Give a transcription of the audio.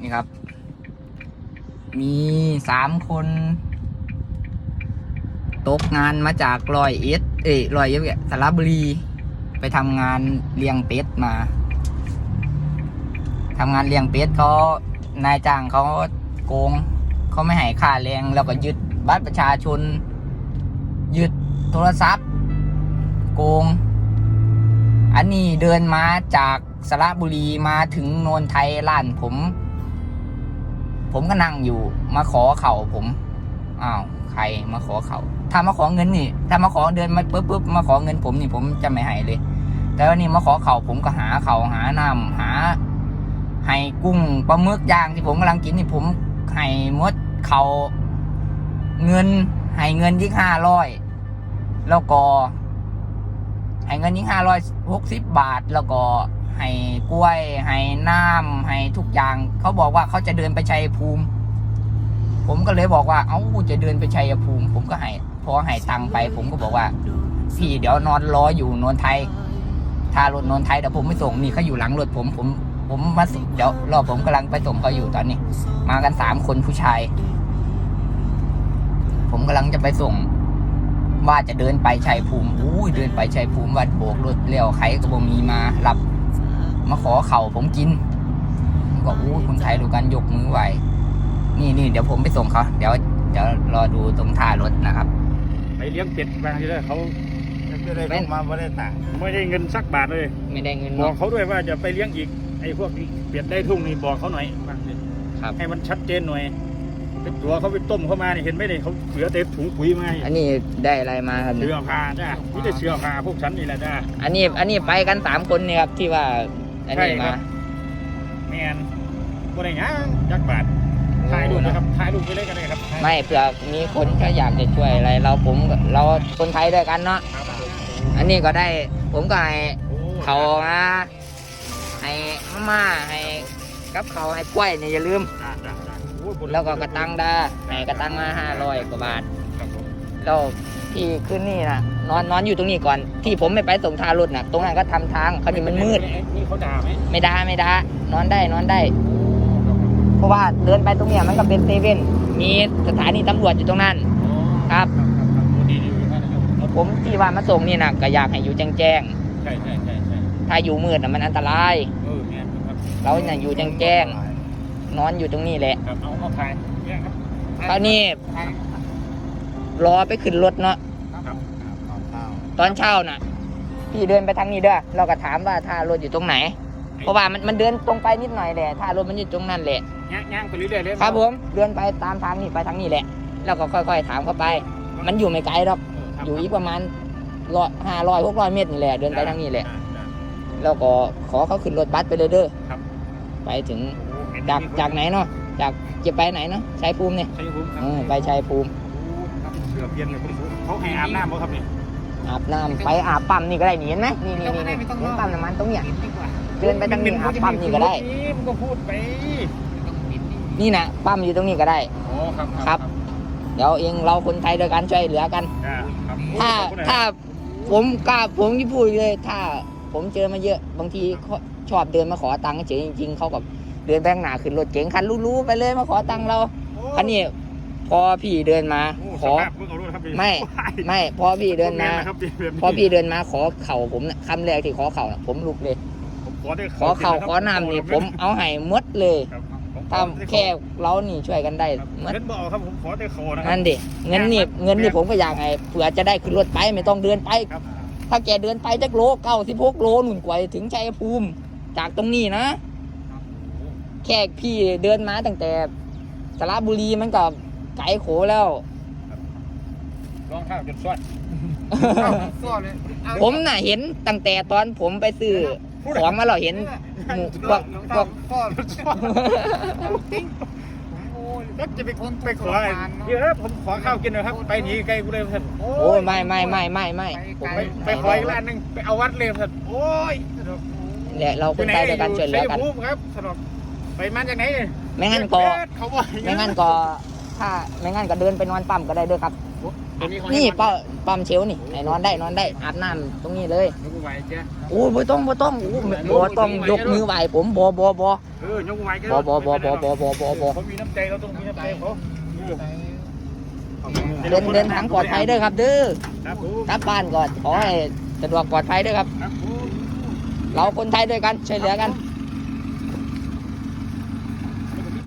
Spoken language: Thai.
นี่ครับ มีสามคนตกงานมาจากรอยเอสเอ้ยรอยเอสสระบุรี ไปทำงานเลี้ยงเป็ดมาทำงานเลี้ยงเป็ดเขานายจ้างเขาโกงเขาไม่ให้ค่าแรงแล้วก็ยึดบัตรประชาชน ยึดโทรศัพท์ โกง อันนี้เดินมาจากสระบุรีมาถึงโนนไทยล้านผม ผมก็นั่งอยู่ มาขอเข่าผมอ้าวใครมาขอเขา่าถ้ามาขอเงินนี่ ถ้ามาขอเดินมาปุ๊บปุ๊บมาขอเงินผมนี่ผมจะไม่ให้เลย แต่ว่านี่มาขอเข่าผมก็หาเข่าหาน้ำหาให้กุ้งปลาหมึกย่างที่ผมกำลังกินนี่ผมให้มดเขาเงินให้เงินยิ่ห้าร้อยแล้วก็ให้เงินยิ่ห้าร้อยหกสิบบาทแล้วก็ ให้กล้วย ให้น้ำให้ทุกอย่าง เขาบอกว่าเขาจะเดินไปชัยภูมิ ผมก็เลยบอกว่า เอ้าจะเดินไปชัยภูมิ ผมก็ให้พอให้ตังไป ผมก็บอกว่า พี่เดี๋ยวนอนรออยู่นนไทยถ้ารถนนไทยเดี๋ยวผมไม่ส่งนี่เขาอยู่หลังรถผมผม ผมมาส่งเดี๋ยวรอผมกำลังไปส่งเขาอยู่ตอนนี้ มากันสามคนผู้ชาย ผมกำลังจะไปส่งว่าจะเดินไปชัยภูมิอู้เดินไปชัยภูมิวัดโบกรถเลี้ยวใครก็บ่มีมารับ มาขอเข่าผมกินผมก็อู้ยคนไทยดูกันยกมือไหวนี่นี่เดี๋ยวผมไปส่งเขาเดี๋ยวเดี๋ยวรอดูตรงท่ารถนะครับ ไปเลี้ยงเป็ดบางทีเลยเขาไม่ได้ผมมาไม่ได้ต่างค์ไม่ได้เงินสักบาทเลย ไม่ได้เงินบหรออกกเขาด้วยว่าจะไปเลี้ยงอีกไอ้พวกเป็ดได้ทุ่งนี่บอกเขาหน่อยบางทีครับให้มันชัดเจนหน่อยเป็นตัวเขาไปต้มเข้ามานี่เห็นไหมเนี่ยเขาเหลือแต่ถุงปุ๋ยมาอันนี้ได้อะไรมาครับเชือพาจ้านี่จะเชือพาพวกฉันนี่แหละจ้าอันนี้อันนี้ไปกันสามคนเนี่ยครับที่ว่า อันนี้ใช่ครัมา บ แมนบ่ได้หยังจักบาทถ่ายรูปนะครับถ่ายรูปไปเลยกันเลยครับไม่เผื่อมีคนเขาอยากจะช่วยอะไร เราผมเราคนไทยด้วยกันเนาะครับอันนี้ก็ได้ผมก็ให้โอ้เขามาให้มาม่าให้กับเขาวให้กล้วยเนี่ยอย่าลืม จ้าจ้าจ้าโอ้ยบ่ได้แล้วก็กระตังดาให้กระตังมาห้าร้อยกว่าบาทครับผมแล้วที่ขึ้นนี่นะ นอนนอนอยู่ตรงนี้ก่อน ที่ผมไม่ไปส่งทารถนะตรงนั้นก็ทำทางเขานี่มันมืด นี่เขาด่าไหมไม่ได้ไม่ได้นอนได้นอนได้ เพราะว่าเดินไปตรงเนี้ยมันก็เป็นเซเว่นมีสถานีตำรวจอยู่ตรงนั้น ครับครับครับโอ้ดีดีนะครับผมที่ว่ามาส่งนี่นะก็อยากให้อยู่แจ้งใช่ใช่ใช่ใช่ๆถ้าอยู่มืดน่ะมันอันตราย เออแม่นครับเราเนี่ยอยู่แจ้งๆนอนอยู่ตรงนี้แหละครับเอาเอาถ่ายเนี่ยครับคราวนี้ รอไปขึ้นรถเนาะครับข้าว ตอนเช้าน่ะ พี่เดินไปทางนี้เด้อเราก็ถามว่าท่ารถอยู่ตรงไหน เพราะว่ามันมันเดินตรงไปนิดหน่อยแหละท่ารถมันอยู่ตรงนั้นแหละย่างย่างไปเรื่อยๆเลยครับผมเดินไปตามทางนี้ไปทางนี้แหละแล้วก็ค่อย ๆ ถามเข้าไป มันอยู่ไม่ไกลหรอกครับอยู่อีกประมาณร้อยห้าร้อยหกร้อยเมตรนี่แหละ เดินไปทางนี้แหละจ้าจ้าแล้วก็ขอเขาขึ้นรถบัสไปเลยเด้อครับไปถึงโอ้เห็นจากมีคนจากไหนเนาะจากจะไปไหนเนาะชัยภูมิเนี่ยชัยภูมิครับเออไปชัยภูมิโอ้ครับเสือเพียนเลยคุณครูเขาให้อาบน้ำบ่ครับนี่ อาบน้ำไปอาบปั๊มนี่ก็ได้นี่เห็นไหมนี่นี่นี่นี่เห็นปั๊มน้ำมันตรงเนี้ยเดินไปทางนี้อาบปั๊มนี่ก็ได้มันก็พูดไปนี่นะปั๊มอยู่ตรงนี้ก็ได้โอ้ครับครับเดี๋ยวเองเราคนไทยด้วยกันช่วยเหลือกันจ้าครับถ้าโอ้ขอบคุณนะถ้าผมกล้าผมที่พูดเลย ถ้าผมเจอมาเยอะ บางทีเขาชอบเดินมาขอตังค์เฉยจริงๆเขากับเดินแบงหน้าขึ้นรถเก๋งคันรู้ๆไปเลยมาขอตังค์เราโอ้คันนี้พอพี่เดินมาโอ้ขอ สภาพเพิ่งเอารถครับพี่ไม่ไม่พอพี่เดินมาโอ้แนะครับพี่แบบนี้พอพี่เดินมาขอเข่าผมน่ะคำแรกที่ขอเข่าน่ะผมลุกเลยผมขอได้ขอเข่าขอน้ำนี่ผมเอาให้หมดเลยครับผมขอถ้าได้แค่เรานี่ช่วยกันได้ครับหมดเงินบ่เอาครับผมขอได้ขอนะครันั่นดิเงินนี่เงินนี่ผมก็อยากให้เผื่อจะได้ขึ้นรถไปไม่ต้องเดินไปครับถ้าแกเดินไปจักโลเก้าสิบหกโลหนุนกว่าจะถึงชัยภูมิ จากตรงนี้นะ แค่พี่เดินมาตั้งแต่สระบุรีมันก็ไกลโขแล้ว รองเท้าจนสวดผมน่ะเห็นตั้งแต่ตอนผมไปซื้อของมาเราเห็นหมู่พวกพวกแล้วจะไปไปขออะไรเดี๋ยวผมขอข้าวกินหน่อยครับ ไปหนีไกลกูเลยท่านโอ้โอ้ยไม่ไม่ไม่ไม่ไม่ผมไปไม่ไปขออีกร้านหนึงไปเอาวัดเลยท่านโอ้ยเนี่ยเราคนไทยด้วยกันช่วยเหลือกันชัยภูมิครับสนอกไปมาจากไหนเนี่ยไม่งั้นก็เขาบอกไม่งั้นก็ถ้าไม่งั้นก็เดินไปนอนปั๊มก็ได้ด้วยครับ นี่ป้าปั๊มเชลนี่ไอ้นอนได้นอนได้อาบน้ำตรงนี้เลยยกไหวแกโอ้บ่ต้องบ่ต้องโอ้บ่ต้องยกมือไหวผมบ่บ่บ่เออยกไหวแกบ่บ่บ่บ่บ่บ่บ่บ่เขามีน้ำใจเราต้องมีน้ำใจเขาเดินเดินทางปลอดภัยเด้อครับเด้อครับผมกลับบ้านก่อนขอให้สะดวกปลอดภัยเด้อครับครับผมเราคนไทยด้วยกันช่วยเหลือกันค